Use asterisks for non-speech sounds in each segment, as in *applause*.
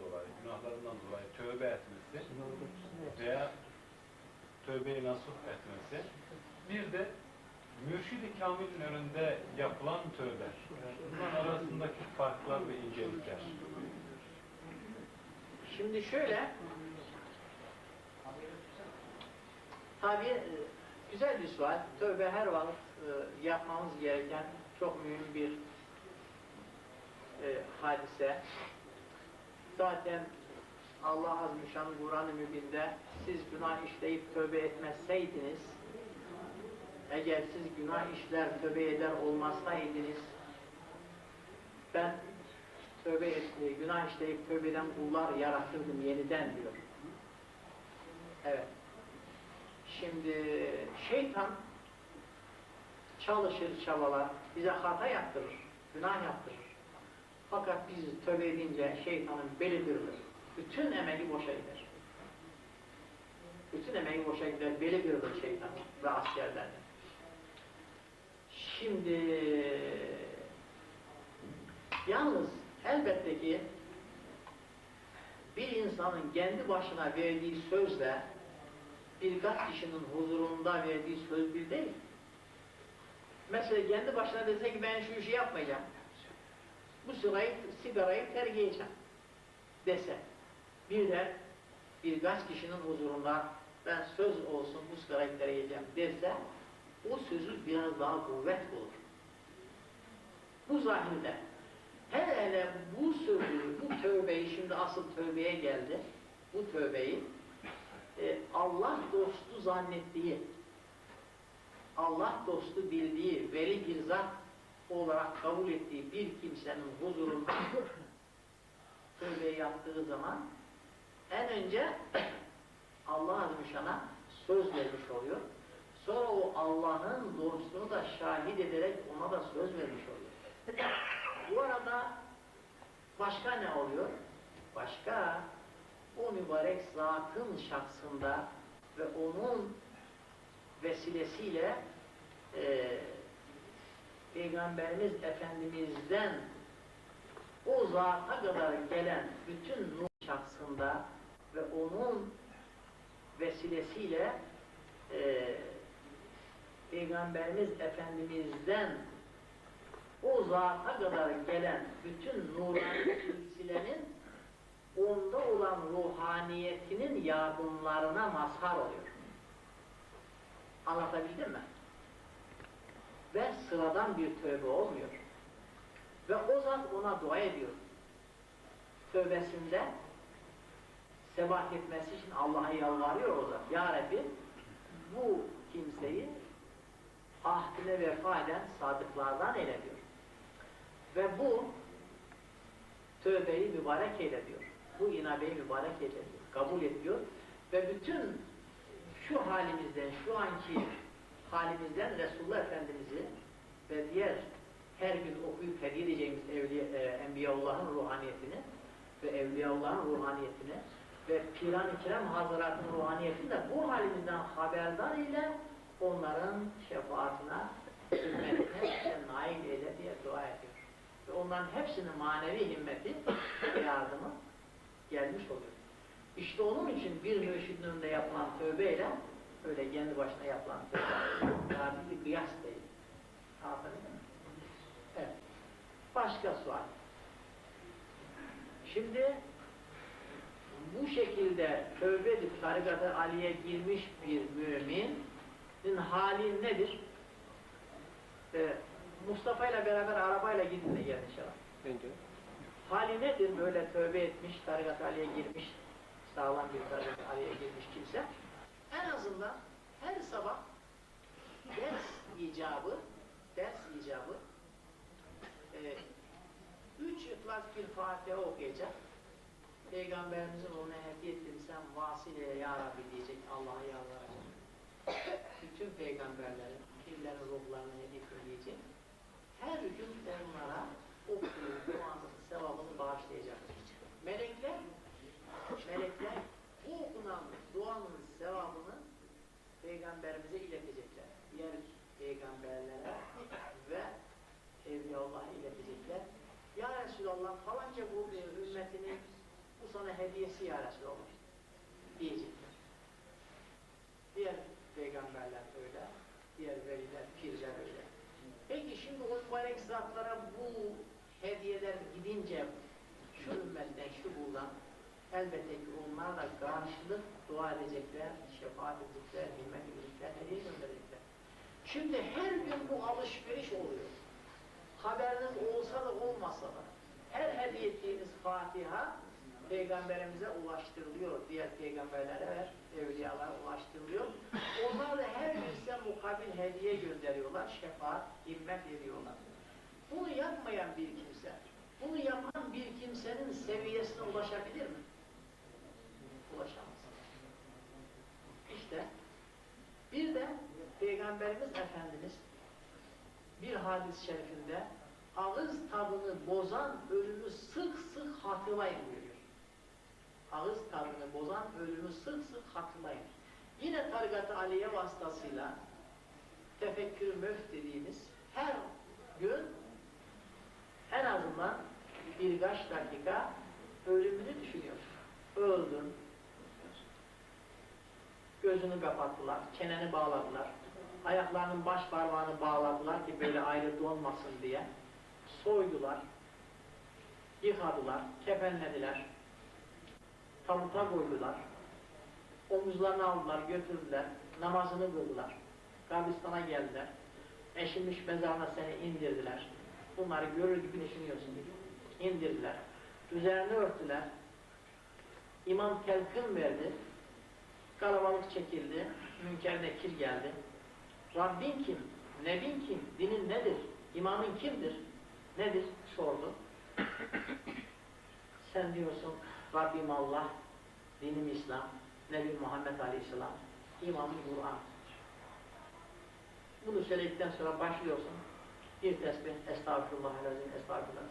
dolayı, günahlarından dolayı tövbe etmesi veya tövbeyi nasuh etmesi. Bir de mürşid-i kamilin önünde yapılan tövbe. Bunların arasındaki farklar ve incelikler. Şimdi şöyle, tabi e, güzel bir sual. Tövbe her vakit e, yapmamız gereken çok mühim bir e, hadise. Zaten Allah Azimüşşan Kur'an-ı Mübin'de siz günah işleyip tövbe etmezseydiniz, eğer siz günah işler tövbe eder olmazsaydınız, ben tövbe et, e, günah işleyip tövbe eden kullar yaratırdım yeniden diyor. Evet. Şimdi şeytan çalışır, çabalar, bize hata yaptırır, günah yaptırır. Fakat biz tövbe edince şeytanın beli kırılır. Bütün emeği boşa gider. Bütün emeği boşa gider, beli kırılır şeytan ve askerler. Şimdi yalnız elbette ki bir insanın kendi başına verdiği sözle birkaç kişinin huzurunda verdiği söz bir değil. Mesela kendi başına dese ki ben şu işi yapmayacağım. Bu sigarayı, sigarayı terk edeceğim dese. Bir de birkaç kişinin huzurunda ben söz olsun bu sigarayı terk edeceğim dese o sözü biraz daha kuvvet bulur. Bu zahirde hele hele bu sözü, bu tövbeyi şimdi asıl tövbeye geldi. Bu tövbeyi e, Allah dostu zannettiği, Allah dostu bildiği, veli bir zat olarak kabul ettiği bir kimsenin huzurunda *laughs* tövbe yaptığı zaman en önce *clears throat* Allah Azimüşşan'a söz vermiş oluyor. Sonra o Allah'ın dostunu da şahit ederek ona da söz vermiş oluyor. *clears throat* Bu arada başka ne oluyor? Başka o mübarek zatın şahsında ve onun vesilesiyle e, Peygamberimiz Efendimiz'den o zata kadar gelen bütün nur şahsında ve onun vesilesiyle e, Peygamberimiz Efendimiz'den o zata kadar gelen bütün nurani silsilenin onda olan ruhaniyetinin yardımlarına mazhar oluyor. Anlatabildim mi? Sıradan bir tövbe olmuyor. Ve o zat ona dua ediyor. Tövbesinde sebat etmesi için Allah'a yalvarıyor o zat. Ya Rabbi bu kimseyi ahdine vefa eden sadıklardan eyle diyor. Ve bu tövbeyi mübarek eyle diyor. Bu inabeyi mübarek eyle diyor. Kabul ediyor. Ve bütün şu halimizden, şu anki halimizden Resulullah Efendimiz'i ve diğer her gün okuyup hediye edeceğimiz evliya, e, Enbiyaullah'ın ruhaniyetini ve Evliyaullah'ın ruhaniyetini ve Piran-ı Kiram Hazretlerinin ruhaniyetini de bu halimizden haberdar ile onların şefaatine, hürmetine bize nail eyle diye dua ediyor. Ve onların hepsinin manevi himmeti yardımı gelmiş oluyor. İşte onun için bir mürşidin önünde yapılan tövbeyle öyle kendi başına yapılan tövbe yani bir kıyas değil. Anladın mı? Evet. Başka sual. Şimdi bu şekilde tövbe edip tarikat-ı aliye girmiş bir müminin hali nedir? Ee, Mustafa ile beraber arabayla gidin de gelin inşallah. Bence. Hali nedir böyle tövbe etmiş, tarikat-ı aliye girmiş, sağlam bir tarikat-ı aliye girmiş kimse? En azından her sabah ders icabı, ders icabı e, üç ihlas bir Fatiha okuyacak. Peygamberimizin ona hediye ettim sen vasileye ya Rabbi diyecek Allah'a yalvaracak. Bütün peygamberlerin, kimlerin ruhlarına hediye edecek. Her gün onlara okuduğu duanın sevabını bağışlayacak. Melekler, melekler bu okunan duanın sevabını peygamberimize iletecekler. Diğer peygamberlere ve Evliyaullah'a iletecekler. Ya Resulallah falanca bu ümmetinin bu hediyesi ya Resulallah diyecekler. Diğer peygamberler öyle, diğer veliler, pirler öyle. Peki şimdi o mübarek zatlara bu hediyeler gidince şu ümmetten, şu buradan elbette ki onlar da karşılık dua edecekler, şefaat edecekler, himmet edecekler, hediye gönderecekler. Şimdi her gün bu alışveriş oluyor. Haberiniz olsa da olmasa da Fatiha peygamberimize ulaştırılıyor. Diğer peygamberlere ve evliyalara ulaştırılıyor. Onlar da her size mukabil hediye gönderiyorlar. Şefaat, himmet ediyorlar. Bunu yapmayan bir kimse, bunu yapan bir kimsenin seviyesine ulaşabilir mi? Ulaşamaz. İşte bir de Peygamberimiz Efendimiz bir hadis-i şerifinde ağız tadını bozan ölümü sık sık hatırlayın buyuruyor. Ağız tadını bozan ölümü sık sık hatırlayın. Yine tarikat-ı aliye vasıtasıyla tefekkür müft dediğimiz her gün en azından birkaç dakika ölümünü düşünüyor. Öldüm. Gözünü kapattılar, çeneni bağladılar. Ayaklarının baş parmağını bağladılar ki böyle ayrı donmasın diye. Soydular. Yıkadılar, kefenlediler. Tabuta koydular. Omuzlarını aldılar, götürdüler. Namazını kıldılar. Kabristan'a geldiler. Eşilmiş mezarına seni indirdiler. Bunları görür gibi düşünüyorsun. İndirdiler. Üzerini örttüler. İmam telkin verdi. Kalabalık çekildi. Münker nekir geldi. Rabbin kim? Nebin kim? Dinin nedir? İmamın kimdir? Nedir? Sordu. Sen diyorsun Rabbim Allah, dinim İslam, Nebi Muhammed Aleyhisselam, İmamın Kur'an. Bunu söyledikten sonra başlıyorsun. Bir tesbih, estağfurullah, estağfurullah.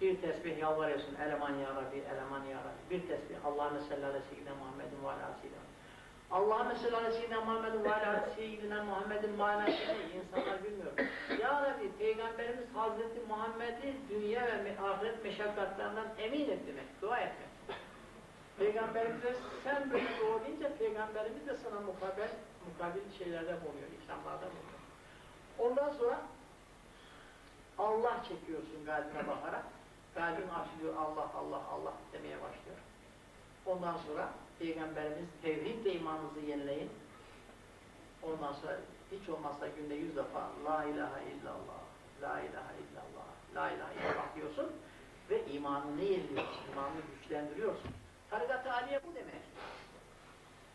Bir tesbih yalvarıyorsun, eleman ya Rabbi, eleman ya Rabbi. Bir tesbih, Allahümme salli ala seyyidina Muhammedin ve ala seyyidina. Allahümme salli ala seyyidina Muhammedin ve seyyidina Muhammedin manasını insanlar bilmiyor. Ya Rabbi, Peygamberimiz Hazreti Muhammed'i dünya ve ahiret meşakkatlerinden emin et demek, dua etmek. Peygamberimize sen böyle dua deyince Peygamberimiz de sana mukabil, mukabil şeylerde bulunuyor, ikramlarda bulunuyor. Ondan sonra Allah çekiyorsun kalbine bakarak. Kalbin açılıyor Allah Allah Allah demeye başlıyor. Ondan sonra Peygamberimiz tevhidle imanınızı yenileyin. Ondan sonra hiç olmazsa günde yüz defa La ilahe illallah, La ilahe illallah, La ilahe illallah diyorsun ve imanını yeniliyorsun, imanını güçlendiriyorsun. Tarikat-ı Aliye bu demek.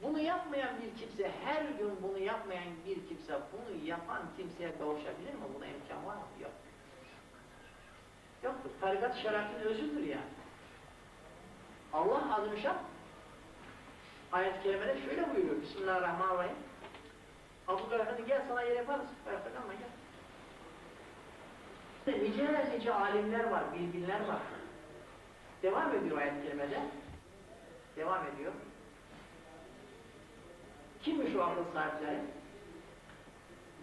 Bunu yapmayan bir kimse, her gün bunu yapmayan bir kimse, bunu yapan kimseye kavuşabilir mi? Buna imkan var mı? Yok. Yoktur. Tarikat şeriatın özüdür yani. Allah adını şart. Ayet-i kerimede şöyle buyuruyor. Bismillahirrahmanirrahim. Abu Efendi gel sana yer yaparız. Efendi ama gel. Nice nice alimler var, bilginler var. Devam ediyor ayet-i kerimede. Devam ediyor. Kimmiş o akıl sahipleri?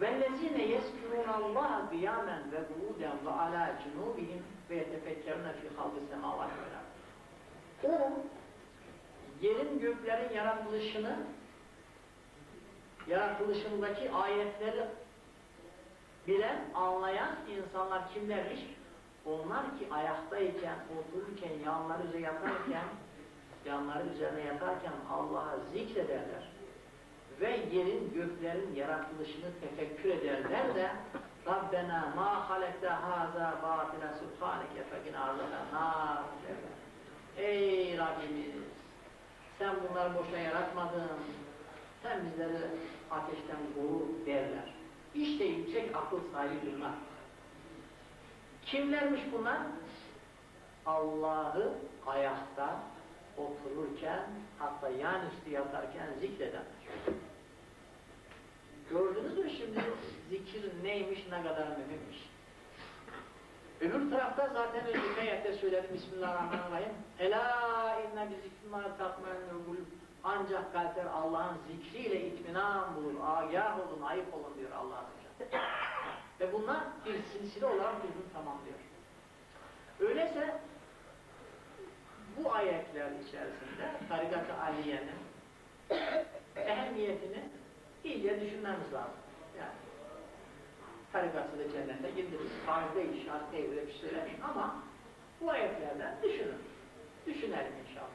وَالَّذ۪ينَ يَذْكُرُونَ اللّٰهَ قِيَامًا وَقُعُودًا وَعَلَى جُنُوبِهِمْ وَيَتَفَكَّرُونَ فِي خَلْقِ السَّمَاوَاتِ وَالْاَرْضِ O, yerin göklerin yaratılışını, yaratılışındaki ayetleri bilen, anlayan insanlar kimlermiş? Onlar ki ayaktayken, otururken, yanları üzerine yatarken, yanları üzerine yatarken Allah'a zikrederler ve yerin göklerin yaratılışını tefekkür ederler de Rabbena ma halekte haza batile subhaneke fekine azaben nar. Ey Rabbimiz sen bunları boşa yaratmadın. Sen bizleri ateşten koru derler. İşte yüksek akıl sahibi bunlar. Kimlermiş bunlar? Allah'ı ayakta otururken hatta yan üstü yatarken zikredenler. Gördünüz mü şimdi zikir neymiş, ne kadar mühimmiş. Öbür tarafta zaten önceki ayette söyledim Bismillahirrahmanirrahim. Ela inne bi zikrillahi tatmaennül kulüp. Ancak kalpler Allah'ın zikriyle itminan bulur. Agah olun, ayıp olun diyor Allah Azze Ve bunlar bir silsile olarak birbirini tamamlıyor. Öyleyse bu ayetler içerisinde tarikat-ı aliyenin ehemmiyetini iyice düşünmemiz lazım. Yani tarikatı da cennete gidilir. Farz değil, şart değil, öyle bir şey ama bu ayetlerden düşünün. Düşünelim inşallah.